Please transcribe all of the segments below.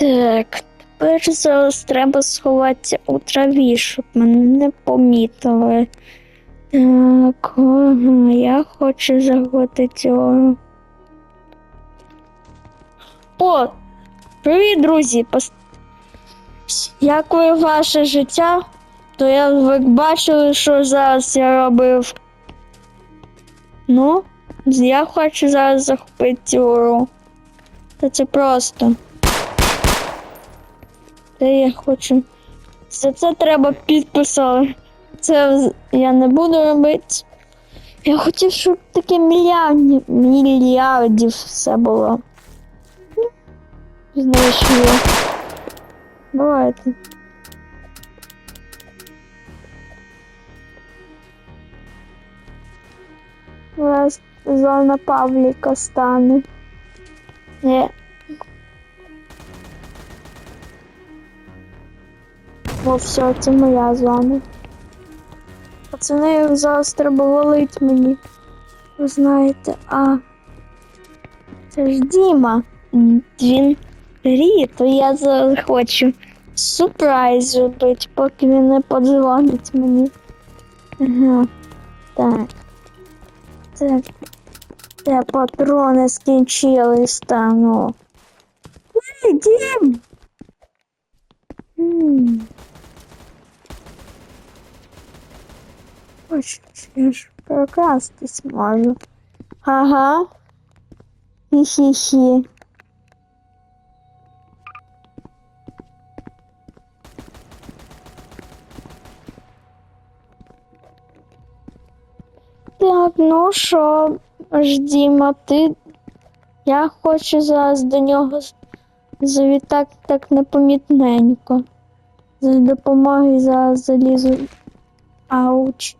Так, тепер зараз треба сховатися у траві, щоб мене не помітили. Так, я хочу заготи цього. О! Привіт, друзі! Як ви ваше життя? То я ви бачили, що зараз я робив. Ну, я хочу зараз захопити цю. Та це просто. Та я хочу. За це треба підписати. Це я не буду робити. Я хотів, щоб таке мільярдів, мільярдів все було. Ну, Знайшли. Давайте. Зараз зона Павліка стане. Ні. О, все, це моя зона. Пацани, зараз треба валить мені. Ви знаєте, а. Це ж Діма. Він рі, то я зараз хочу сюрприз зробити, поки він не подзвонить мені. Ага. Так. Так. Де патрони скінчились там, ну. Дім! Ось я ж прокрастись можу. Ага. Хі-хі-хі. Так, ну що, Діма, ти. Я хочу зараз до нього завітати так непомітненько. За допомогою зараз залізу. Ауч.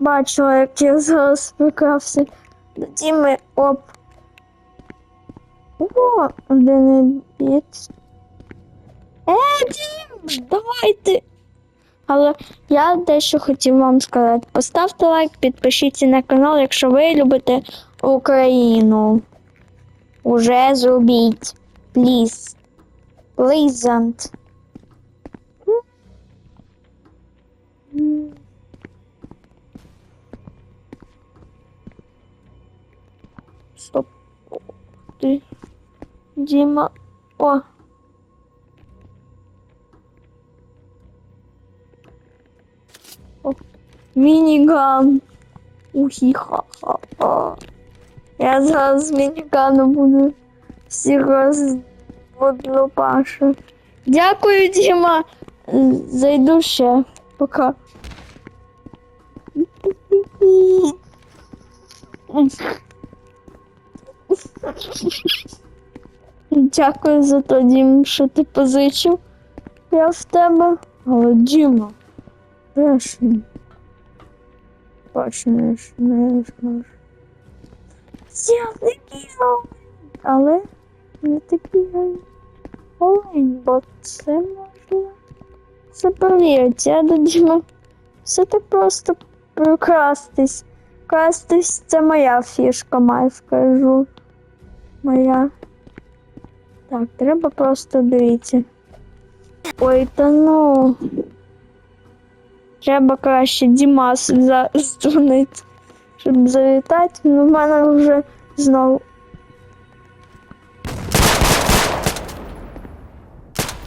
Бачила, як я зараз прокрався до Діми. Оп. О, один біт. Е, Дім, давайте. Але я дещо хотів вам сказати. Поставте лайк, підпишіться на канал, якщо ви любите Україну. Уже зробіть. Please. Pleasant. Стоп. Ти. Діма. О. Мініган. Ухі-ха-ха-ха. Я зараз з мінігану буду всі розводлопашу. Дякую, Діма. Зайду ще. Пока. Дякую за то, Дім, що ти позичив. Я в тебе. Але Діма. Де ж не зможу. Я не бігав. Але не такий олень, бо це можна. Це перевірить. Я до Діма. Все так просто прокрастись. Крастись це моя фішка, маю скажу. Моя. Так, треба просто дивіться. Ой, та ну. Треба краще Дімас задзвонити, щоб завітати. Ну, в мене вже знову.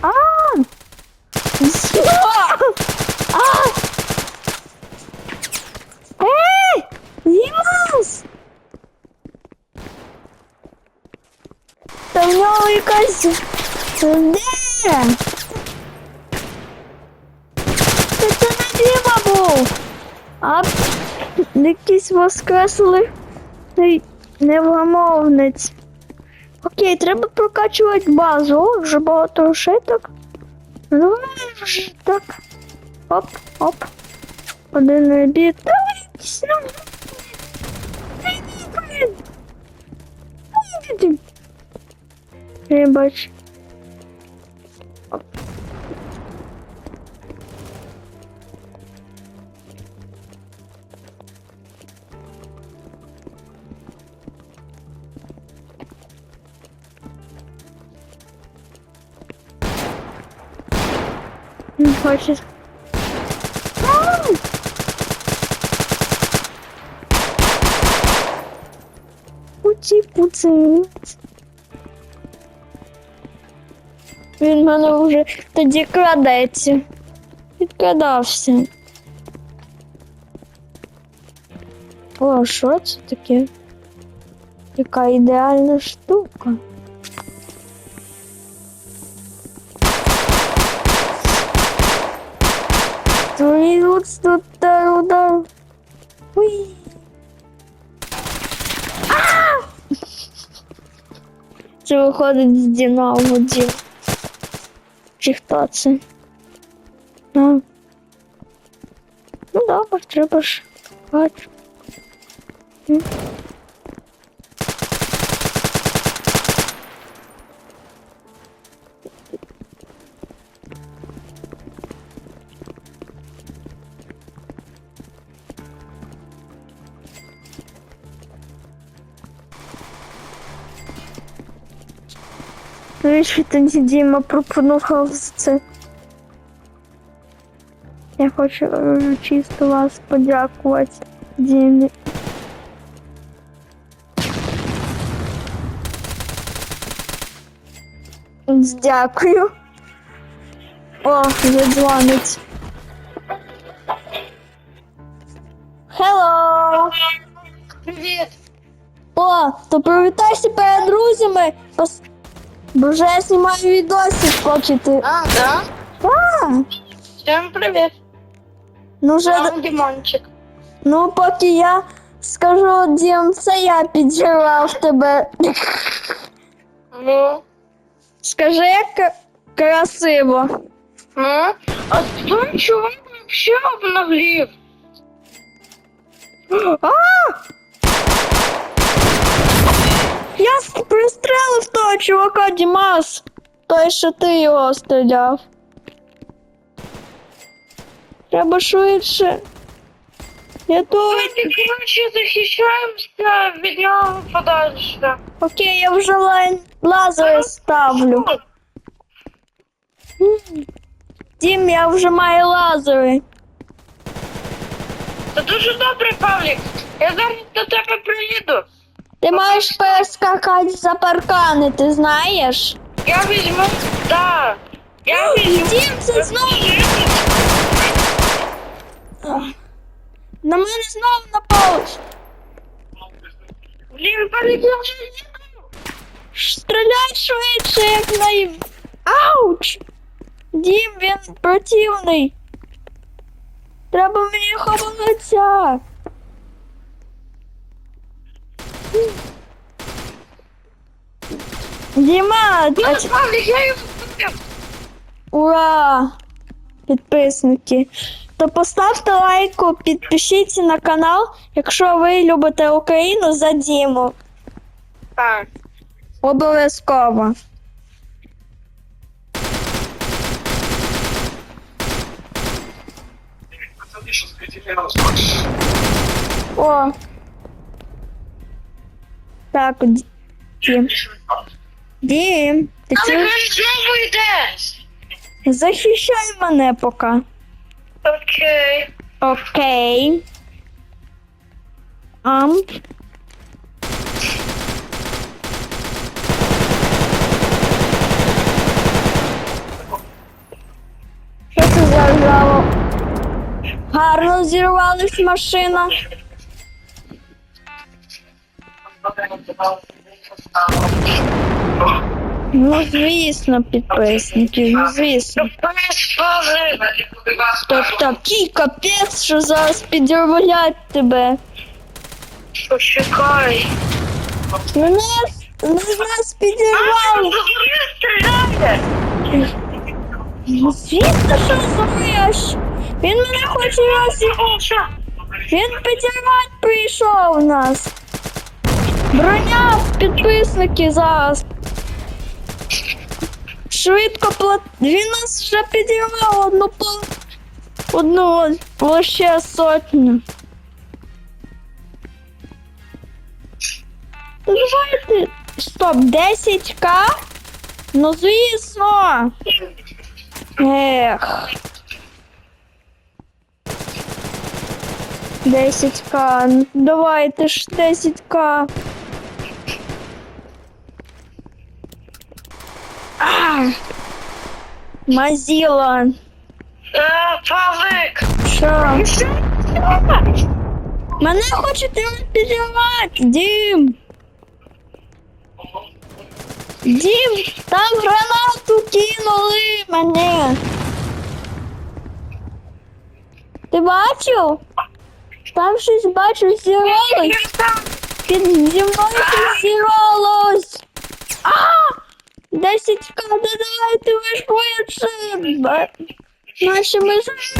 А! Знову! А! Ей! Дімас! В якась. Де? Та це не Діма був. А якийсь воскреслий цей невгамовниць. Окей, треба прокачувати базу. О, вже багато грошей Ну, вже так. Оп, оп. Один обід. Давай, ні, блін. Не бачу. Хочеш. Пути-пути. Він в мене вже тоді крадеться. Відкрадався. О, що це таке? Яка ідеальна штука. Твої тут тут удар. Уй. А! Це виходить з Динамо Дім. Чи хто це? Ну, Ну добре, треба ж. Бачу. Навіщо тоді Діма пропонував це? Я хочу е, чисто вас подякувати, Дімі. Дякую. О, задзвонить. Hello! Привіт! О, то привітайся перед друзями. Пос... Бо вже я знімаю відосик, поки ти. А, да? А, Всем привіт! ну вже. Я Дімончик. Ну, поки я скажу, Дім, це я підживав тебе. Ну, Скажи, як к- красиво. ну, а твій чувак вообще обнаглів. А! Я с- пристрелив того чувака, Дімас. Той, що ти його стріляв. Треба швидше. Я тут. Давайте, коротше, захищаємося від нього подальше. Окей, я вже лайн лазер ставлю. М. Дім, я вже маю лазери. Це дуже добре, Павлік. Я зараз до тебе приїду. Ти маєш перескакати за паркани, ти знаєш? Я візьму. Да. Я візьму. Дім, це знову. Ах. На мене знову напав. Блін, Павлік, я вже їду. Стріляй швидше, як на. Ауч! Дім, він противний. Треба мені ховатися. Діма, Ну, ч- я його ура! Підписники. То поставте лайку, підпишіться на канал, якщо ви любите Україну за Діму. Так. Обов'язково. О. Так, Дім. Дім, ти Але чуєш? він знову йде. Захищай мене поки. Окей. Окей. Ам. Що це за жало? Гарно зірвалась машина. Ну, звісно, підписники, ну звісно. Так такий капець, що зараз підірвалять тебе. Почекай. Мене, нас підірвали. Стріляє. Ну, Звісно, що зумієш. Він мене хоче роз... Він підірвати прийшов нас. Броня підписники зараз. Швидко плат. Він нас вже підірвав одну пла... одну лише сотню. Давайте. Стоп, 10к? Ну звісно. Ех. 10к. Ну, давайте ж 10к. А! Мазіла. Е, Павлик! Що? Мене хочете підірвати, Дім. Дім, там гранату кинули мене. Ти бачив? Там щось бачу зірвалось. Під зі мною щось зірвалось. А! 10 к давайте ви ж боїться. Нашими ж.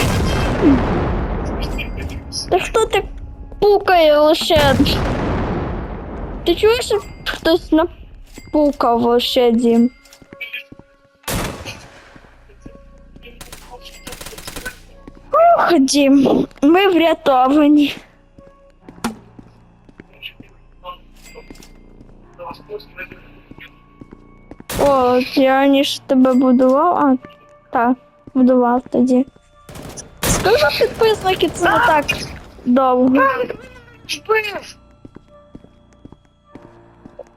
Та хто так пукає лише? Ти чуєш, як хтось напукав лише дім? Ух, дім, ми врятовані. О, я раніше тебе будував, а так, будував тоді. Скажи підписники, це не так довго.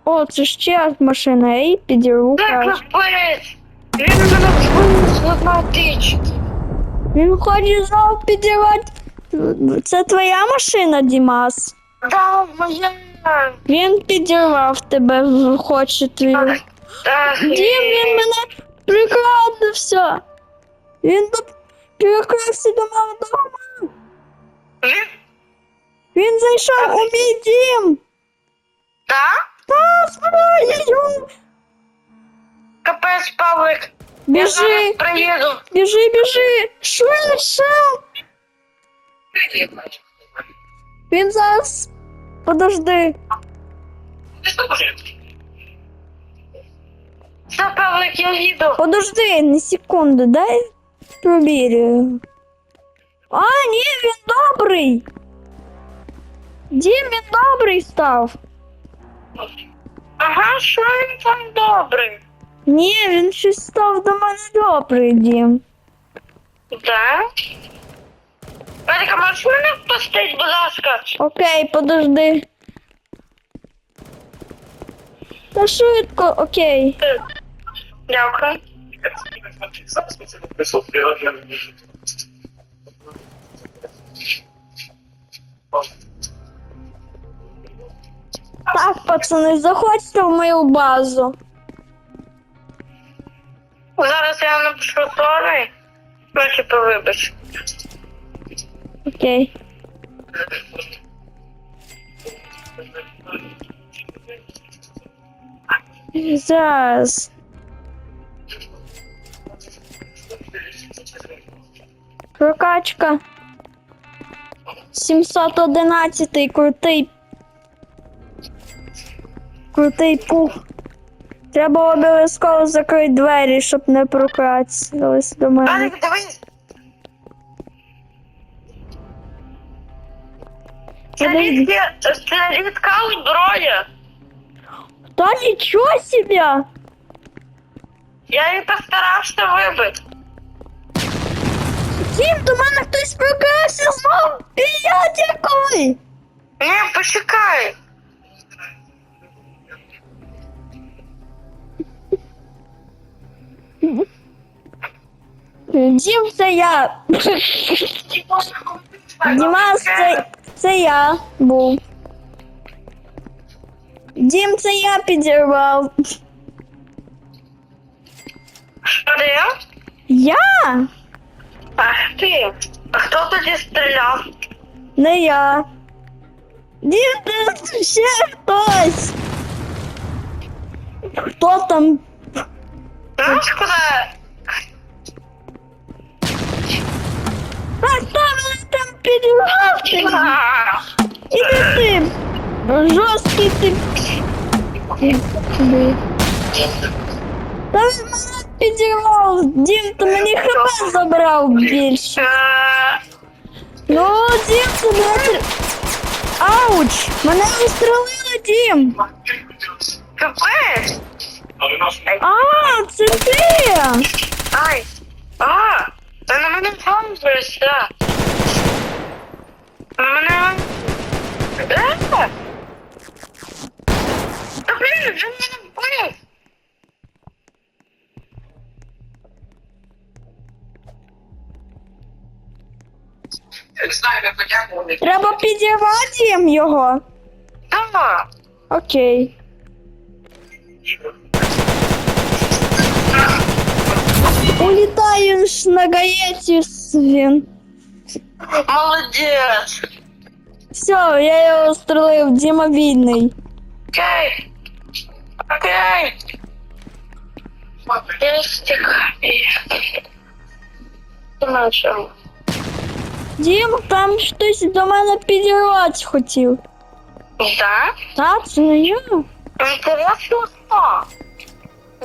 О, це ще машина, її підірву. Капець? Він мене збив тички. Він хоче знову підірвати. Це твоя машина, Дімас? Да, моя. Він підірвав тебе, хоче твою. Так, Дім, він мене прикрадався. Він тут прикрався до мого дому. Він? Він зайшов у мій дім. Так? Та, зброєю. Капець, Павлик. Я зараз Біжи, приїду. біжи, біжи. Швидше. Він зараз. Подожди. Все, Павлик, я їду. Подожди, на секунду, дай пробірю. А, ні, він добрий. Дім, він добрий став. Ага, що він там добрий? Ні, він щось став до мене добрий, Дім. Да? Павлика, можеш мене впустити, будь ласка? Окей, подожди. Та швидко, окей. Дякую. Так, пацани, заходьте в мою базу. Зараз я напишу Тони. Ну, типу, вибач. Окей. Зараз. Прокачка. 711 крутий. Крутий пух. Треба обов'язково закрити двері, щоб не прокатились до мене. Це Подожди. рідке, це рідка зброя. Та нічого себе! Я її постарався вибити. Дім, до мене хтось прокрався знов! Я дякую! Ні, почекай. Дім, це я. Дімас, це, це я був. Дім, це я підірвав. Що де? Я? Ах ти. А хто тоді стріляв? Не я. Дім, це ще хтось. Хто там? Знаєш куди? А хто мене там підірвав? А, Іди ти. Жорсткий. Ти. Та він мене підірвав. Дім, ти мені хп забрав більше. е, Ну, Дім, це не... Ауч! Мене вистрелили, Дім! Капець. А, це ти! Ай. А, та на мене гамзуєшся. Мене. Е? Та блін, він мене Вбив. Треба підірвати їм його. Давай. Окей. Улітаю ж на гаєті він. Молодець. Все, я його стрелив, Діма вільний. Окей. Окей. Я стікаю. Начал. Дім, там хтось до мене підірвати хотів. Да? Та, це не я. Интересно, хто?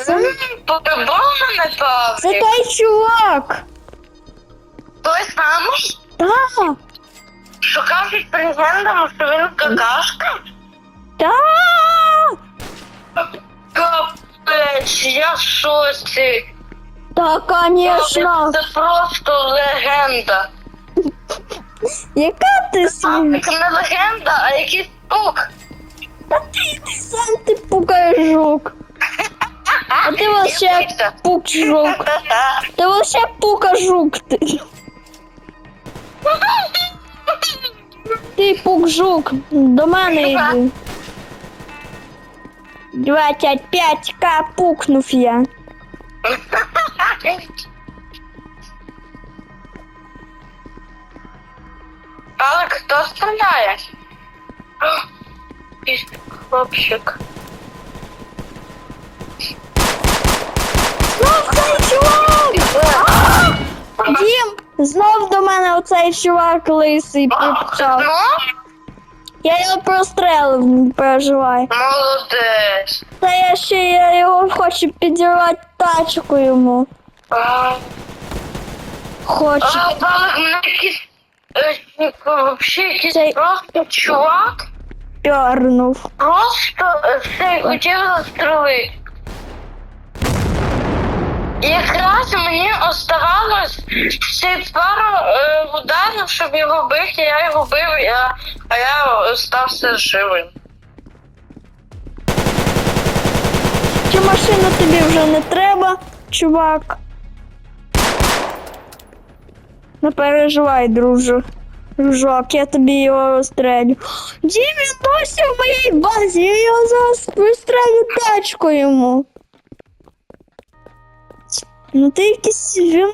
Це- М, По-любому не Це Павлік. той чувак. Той самий, Та, що кажуть легендам, що він какашка? та. Капець, я в шоці. Та, конечно. Це просто легенда. Яка ти? Це не легенда, а якийсь пук. Та ти, сам ти пукажук. А ти вообще Дивися. пукжук. Ти вообще пукажук ти. Ти пукжук. До мене йди. 25к пукнув я. хто стріляє? Хлопчик. Знов цей чувак! Дім, знов до мене оцей чувак лисий припчав. Ну, Я його прострелив, не переживай. молодець. Та я ще я його хочу підірвати тачку йому. А, Хочу. а, мене якийсь, е, вообще Цей- просто чувак Пірнув. просто е, все хотів застрелити. Якраз мені оставалось ще пару е, ударів, щоб його бити, я його бив, я, а я стався живим. Чи машину тобі вже не треба, чувак? Не переживай, друже. Дружок, я тобі його розстрелю. Дім, він досі в моїй базі, я його зараз пристрелю тачку йому. Ну ти якийсь він.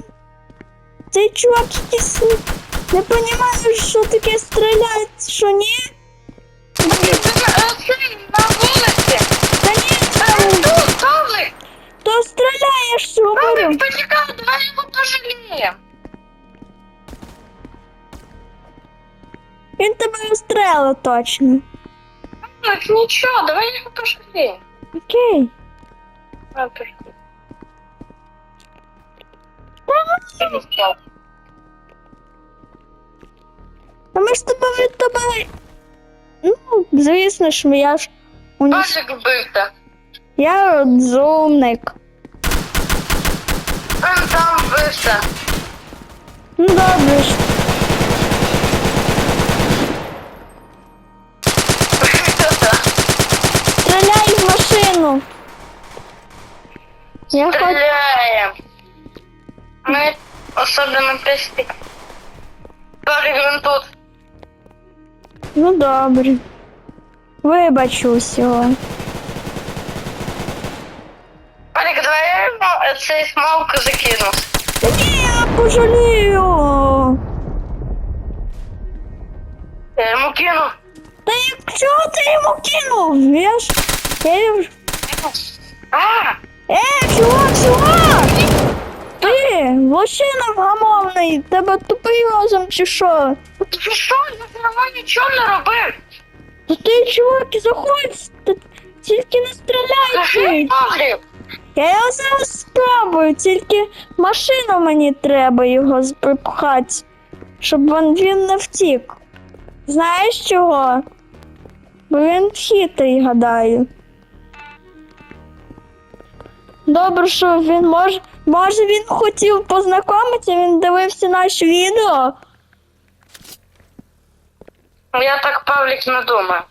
Цей чувак якийсь. Не розумію, що таке стріляти, що ні? Е, на вулиці. Тебе точно. Павлик, нічого, давай його пожаліємо. Окей. Давай. А ми ж тебе від тебе. Ну, звісно ж, я ж. у них- Павлик вбився. Я розумник. Він там вбився. Ну добре ж. Я хоч. Стреляем. Мы особенно песни. Павлик, він тут. Ну добре. Вибачусь його. Павлик, давай я йому цей смалку закину. Та ні, я пожалію. Я йому кину. Та як чого ти йому кинув? Я ж. Я його ж- А, Е, чувак, чувак! Ти, лощина вгамовний, тебе тупий розум чи що? ти що? Я взагалі нічого не робив. Та ти, чувак, заходь, та тільки не стріляй Кажи. Павлик. Я його зараз спробую, тільки машину мені треба його припхати, щоб він, він не втік. Знаєш чого? Бо він хитрий, гадаю. Добре, що він може. Може він хотів познайомитися, він дивився наше відео. Я так Павлік не думаю.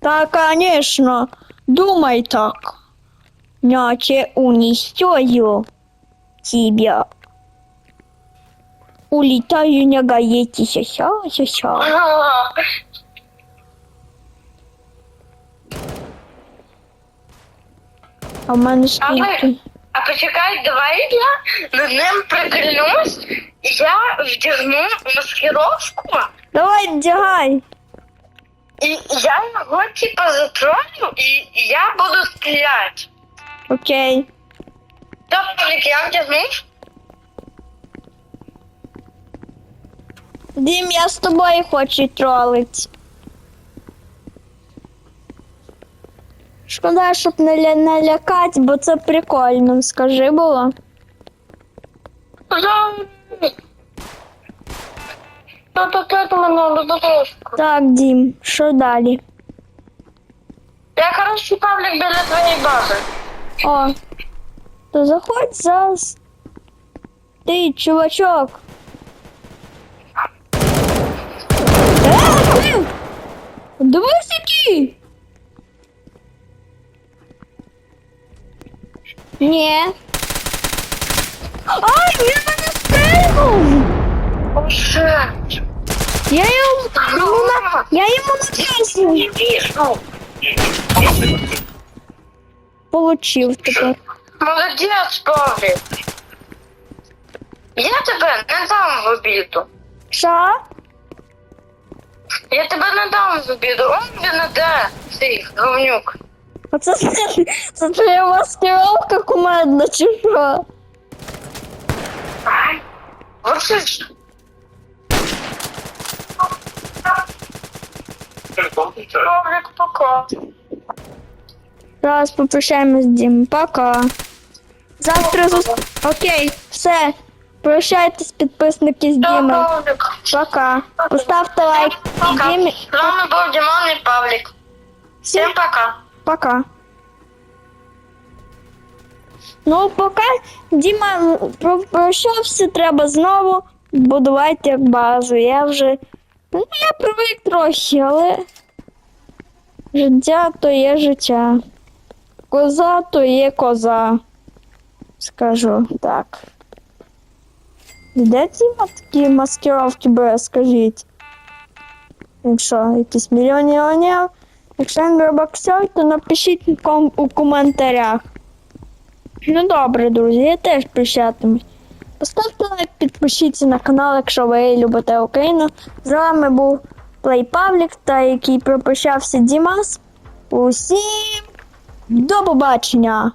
Та, конечно, думай так. Иначе уничтожу тебя. Улетаю на гаете, ся-ся, ся-ся. А, А в мене А скільки? А почекай, давай я над ним прикольнусь, я вдягну маскировку, Давай, вдягай. і я його типа затролю, і я буду стріляти. Окей. Да, Павлік, я вдягнув? Дім, я з тобою хочу тролить. Шкода, щоб не ля- налякати, бо це прикольно, скажи було. Да. Та-та-та, мене додошку. Так, Дім, що далі? Я, коротше, Павлік біля твоєї бази. О, то заходь зараз. Ти, чувачок. Е, ти! Дивись який! Ні. Ай, він мене стрельнув! О. Я йому, йому на, я йому написав. Получив тепер. Молодець, Павлік. Я тебе не дам в обіду. Що? Я тебе не дам в обіду. Он він іде, цей говнюк. Оце це твоя маскировка кумедна, чи що? Павлік, пока. Зараз попрощаємось Дім. Пока. Завтра зус... Окей, все. Прощайтесь, підписники з Дімою. Пока. Поставте лайк. Пока. З вами був Дімон і Павлік. Всім пока. Пока. Ну, поки Діма про- прощався, треба знову будувати базу. Я вже. Ну, я привик трохи, але. Життя то є життя. Коза то є коза. Скажу так. Де Діма такі маскировки бере, скажіть? Якщо якісь мільйонів. Якщо він Боксер, то напишіть ком- у коментарях. Ну добре, друзі, я теж прощатимусь. Поставте лайк, підпишіться на канал, якщо ви любите Україну. З вами був Плей Павлік, та який пропущався Дімас. Усім до побачення!